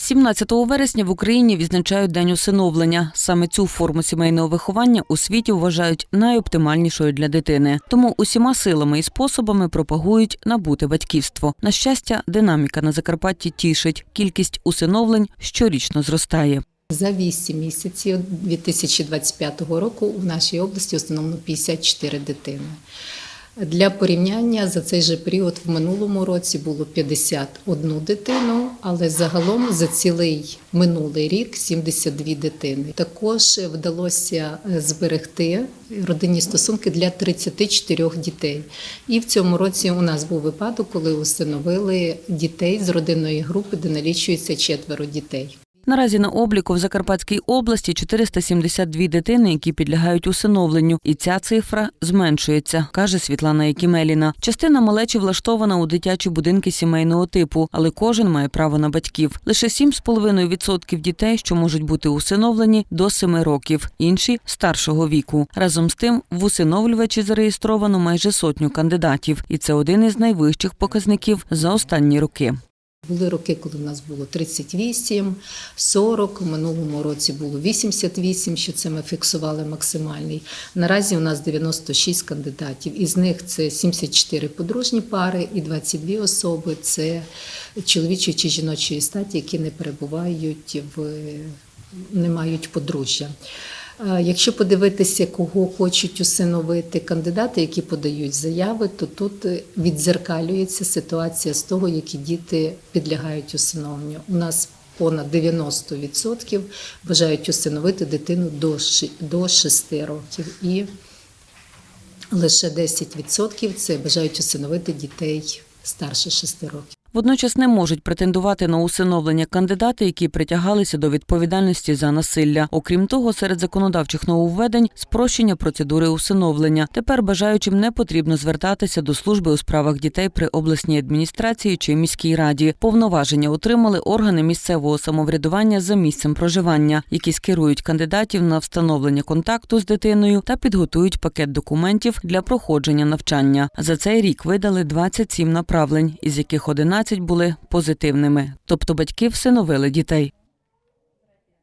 17 вересня в Україні відзначають День усиновлення. Саме цю форму сімейного виховання у світі вважають найоптимальнішою для дитини. Тому усіма силами і способами пропагують набуте батьківство. На щастя, динаміка на Закарпатті тішить. Кількість усиновлень щорічно зростає. За 8 місяців 2025 року в нашій області встановлено 54 дитини. Для порівняння за цей же період в минулому році було 51 дитину, але загалом за цілий минулий рік 72 дитини. Також вдалося зберегти родинні стосунки для 34 дітей. І в цьому році у нас був випадок, коли усиновили дітей з родинної групи, де налічується четверо дітей. Наразі на обліку в Закарпатській області 472 дитини, які підлягають усиновленню, і ця цифра зменшується, каже Світлана Якімеліна. Частина малечі влаштована у дитячі будинки сімейного типу, але кожен має право на батьків. Лише 7,5% дітей, що можуть бути усиновлені до 7 років, інші старшого віку. Разом з тим, в усиновлювачі зареєстровано майже сотню кандидатів, і це один із найвищих показників за останні роки. Були роки, коли в нас було 38, 40, в минулому році було 88, що це ми фіксували максимальний. Наразі у нас 96 кандидатів, із них це 74 подружні пари і 22 особи це чоловічої чи жіночої статі, які не перебувають в не мають подружжя. Е, Якщо подивитися, кого хочуть усиновити кандидати, які подають заяви, то тут е, віддзеркалюється ситуація з того, які діти підлягають усиновленню. У нас понад 90% бажають усиновити дитину до 6 років, і лише 10% це бажають усиновити дітей старше 6 років. Водночас не можуть претендувати на усиновлення кандидати, які притягалися до відповідальності за насилля. Окрім того, серед законодавчих нововведень спрощення процедури усиновлення. Тепер бажаючим не потрібно звертатися до служби у справах дітей при обласній адміністрації чи міській раді. Повноваження отримали органи місцевого самоврядування за місцем проживання, які скерують кандидатів на встановлення контакту з дитиною та підготують пакет документів для проходження навчання. За цей рік видали 27 направлень, із яких 11 були позитивними, тобто батьки всиновили дітей.